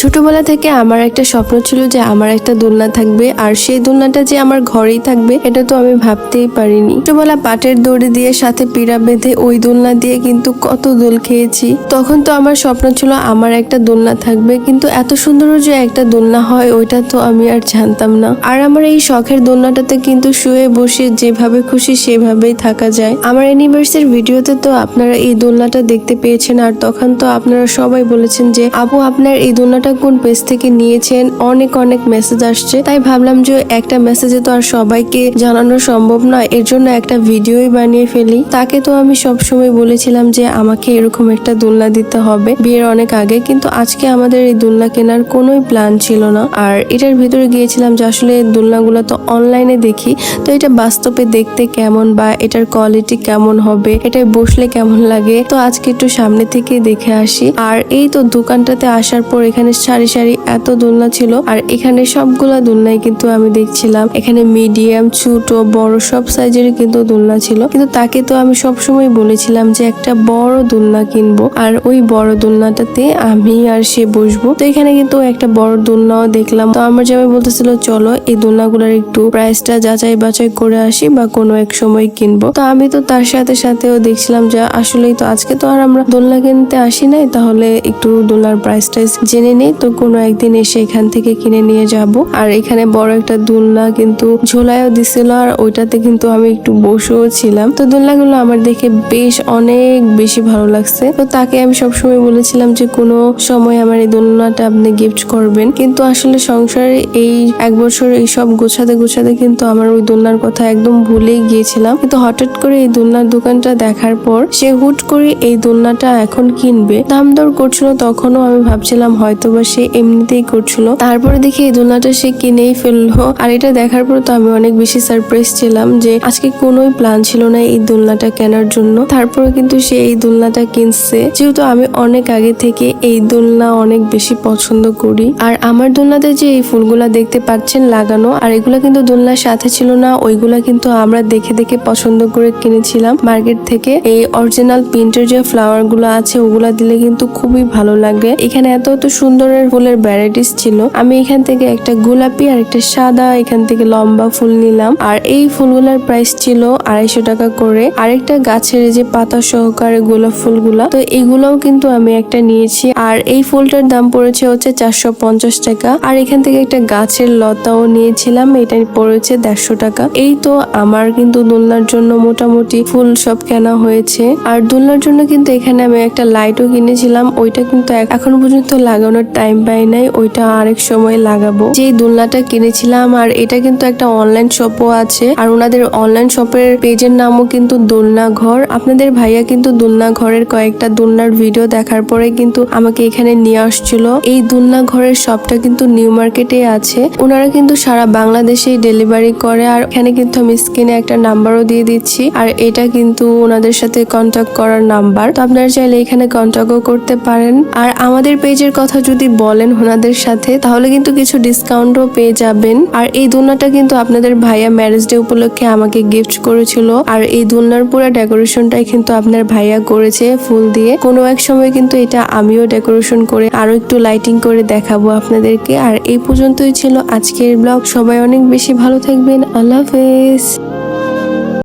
ছোটবেলা থেকে আমার একটা স্বপ্ন ছিল যে আমার একটা দোলনা থাকবে, আর সেই দোলনাটা যে আমার ঘরেই থাকবে, এটা তো আমি ভাবতেই পারিনি। ছোটবেলা পাটের দড়ি দিয়ে সাথে পিড়া বেঁধে ওই দোলনা দিয়ে কিন্তু কত দোল খেয়েছি। তখন তো আমার স্বপ্ন ছিল আমার একটা দোলনা থাকবে, কিন্তু এত সুন্দর যে একটা দোলনা হয়, ওইটা তো আমি আর জানতাম না। আর আমার এই শখের দোলনাটাতে কিন্তু শুয়ে বসে যেভাবে খুশি সেভাবেই থাকা যায়। আমার অ্যানিভার্সারির ভিডিওতে তো আপনারা এই দোলনাটা দেখতে পেয়েছেন, আর তখন তো আপনারা সবাই বলেছেন যে আপু আপনার এই দোলনাটা কোন পেজ থেকে নিয়েছেন, অনেক অনেক মেসেজ আসছে। তাই ভাবলাম যে একটা মেসেজে তো আর সবাইকে জানানো সম্ভব নয়, এর জন্য একটা ভিডিওই বানিয়ে ফেলি। তাকে তো আমি সবসময় বলেছিলাম যে আমাকে এরকম একটা দোলনা দিতে হবে, বিয়ের অনেক আগে, কিন্তু আজকে আমাদের এই দোলনা কেনার কোনোই প্ল্যান ছিল না। আর এটার ভিতরে গিয়েছিলাম যে আসলে দোলনাগুলো তো অনলাইনে দেখি, তো এটা বাস্তবে দেখতে কেমন বা এটার কোয়ালিটি কেমন হবে, এটা বসলে কেমন লাগে, তো আজকে একটু সামনে থেকে দেখে আসি। আর এই তো দোকানটাতে আসার পর এখানে সারি সারি এত দোলনা ছিল। আর এখানে সবগুলা দোলনাই কিন্তু আমি দেখছিলাম। এখানে মিডিয়াম, ছোট, বড় সব সাইজেরই কিন্তু দোলনা ছিল। কিন্তু তাকে তো আমি সবসময় বলেছিলাম যে একটা বড় দোলনা কিনবো। আর ওই বড় দোলনাটাতে আমি আর সে বসবো। তো এখানে কিন্তু একটা বড় দোলনাও দেখলাম। তো আমার জামাই বলতেছিল, চলো এই দোলনাগুলোর একটু প্রাইসটা যাচাই বাছাই করে আসি বা কোনো এক সময় কিনবো। তো আমি তো তার সাথে সাথেও দেখছিলাম যে আসলেই তো আজকে তো আর আমরা দোলনা কিনতে আসি নাই। তাহলে একটু দোলনার প্রাইসটা জেনে নেই তো কোনো একদিন এসে এখান থেকে কিনে নিয়ে যাব। আর এখানে বড় একটা দোলনা কিন্তু ঝোলায়ও দিছিল আর ওইটাতে কিন্তু আমি একটু বসেও ছিলাম। তো দোলনাগুলো আমার দেখে বেশ অনেক বেশি ভালো লাগছে। তো তাকে আমি সবসময় বলেছিলাম যে কোনো সময় আমার এই দোলনাটা আপনি গিফট করবেন। কিন্তু আসলে সংসারে এই এক বছর এই সব গোছাতে গোছাতে কিন্তু আমার ওই দোলনার কথা একদম ভুলেই গিয়েছিলাম। কিন্তু হঠাৎ করে এই দোলনার দোকানটা দেখার পর সে হুট করে এই দোলনাটা এখন কিনবে। দাম দর করছিল তখনও আমি ভাবছিলাম হয়তো বা সে এমনিতেই করছিল। তারপরে দেখি এই দোলনাটা সে কিনেই ফেলল। আর এটা দেখার পর তো আমি অনেক বেশি সারপ্রাইজ ছিলাম যে আজকে কোনোই প্ল্যান ছিল না এই দোলনাটা কেনার জন্য। তারপরে কিন্তু সে এই দোলনাটা কিনছে। যেহেতু আমি অনেক আগে থেকে এই দোলনা অনেক বেশি পছন্দ করি। আর আমার দোলনাতে যে এই ফুলগুলা দেখতে পাচ্ছেন লাগানো, আর এগুলা কিন্তু দোলনার সাথে ছিল না, ওইগুলা কিন্তু আমরা দেখে দেখে পছন্দ করে কিনেছিলাম মার্কেট থেকে। এই অরিজিনাল প্রিন্টের যে ফ্লাওয়ারগুলো আছে, ওগুলা দিলে কিন্তু খুবই ভালো লাগে। এখানে এত এত সুন্দরের ফুলের ভ্যারাইটিস ছিল। আমি এখান থেকে একটা গোলাপি আর একটা সাদা এখান থেকে লম্বা ফুল নিলাম। আর এই ফুলগুলার প্রাইস ছিল আড়াইশো টাকা করে। আরেকটা গাছের যে পাতা সহকারে গোলাপ ফুলগুলা, তো এইগুলোও কিন্তু আমি একটা নিয়েছি। আর এই ফুলটার দাম পড়েছে হচ্ছে চারশো পঞ্চাশ টাকা। আর এখান থেকে একটা গাছের লতাও নিয়েছিলাম এটা পড়েছে দেড়শো টাকা। এই তো আমার কিন্তু দোলনার জন্য মোটামুটি ফুল সব কেনা হয়েছে। আর দোলনার জন্য কিন্তু এখানে আমি একটা লাইটও কিনেছিলাম, ওইটা কিন্তু এখনও পর্যন্ত লাগানোর টাইম পাই নাই, ওইটা আরেক সময় লাগাবো। যে দোলনাটা কিনেছিলাম, আর এটা কিন্তু একটা অনলাইন শপও আছে। আর ওনাদের অনলাইন শপের পেজের নামও কিন্তু দোলনা ঘর। আপনাদের ভাইয়া কিন্তু দোলনা ঘরের কয়েকটা দোলনার ভিডিও দেখার পরে কিন্তু আমাকে এখানে নিয়ে আসছিল। এই দোলনা ঘরের শপটা কিন্তু নিউ মার্কেটে আছে। ওনারা কিন্তু সারা বাংলাদেশে ডেলিভারি করে, আর এখানে কিন্তু আমি স্ক্রিনে একটা নাম্বারও দিয়ে দিচ্ছি। আর এটা কিন্তু ওনাদের সাথে কন্ট্যাক্ট করার নাম্বার তো আপনারা চাইলে এখানে কন্ট্যাক্টও করতে পারেন। আর আমাদের পেজের কথা যদি বলেন ওনাদের সাথে, তাহলে কিন্তু কিছু ডিসকাউন্টও পেয়ে যাবেন। আর এই দোলনাটা কিন্তু আপনাদের ভাইয়া ম্যারেজ ডে উপলক্ষে আমাকে গিফট করেছিল। আর এই দোলনার পুরো ডেকোরেশনটাই কিন্তু আপনার ভাইয়া করেছে ফুল দিয়ে। কোনো এক সময় কিন্তু এটা আমিও ডেকোরেশন করে আরও একটু লাইটিং করে দেখাবো আপনাদেরকে। আর এই পর্যন্তই ছিল আজকের ব্লগ সবাই অনেক বেশি ভালো থাকবেন। আল্লাহ হাফেজ।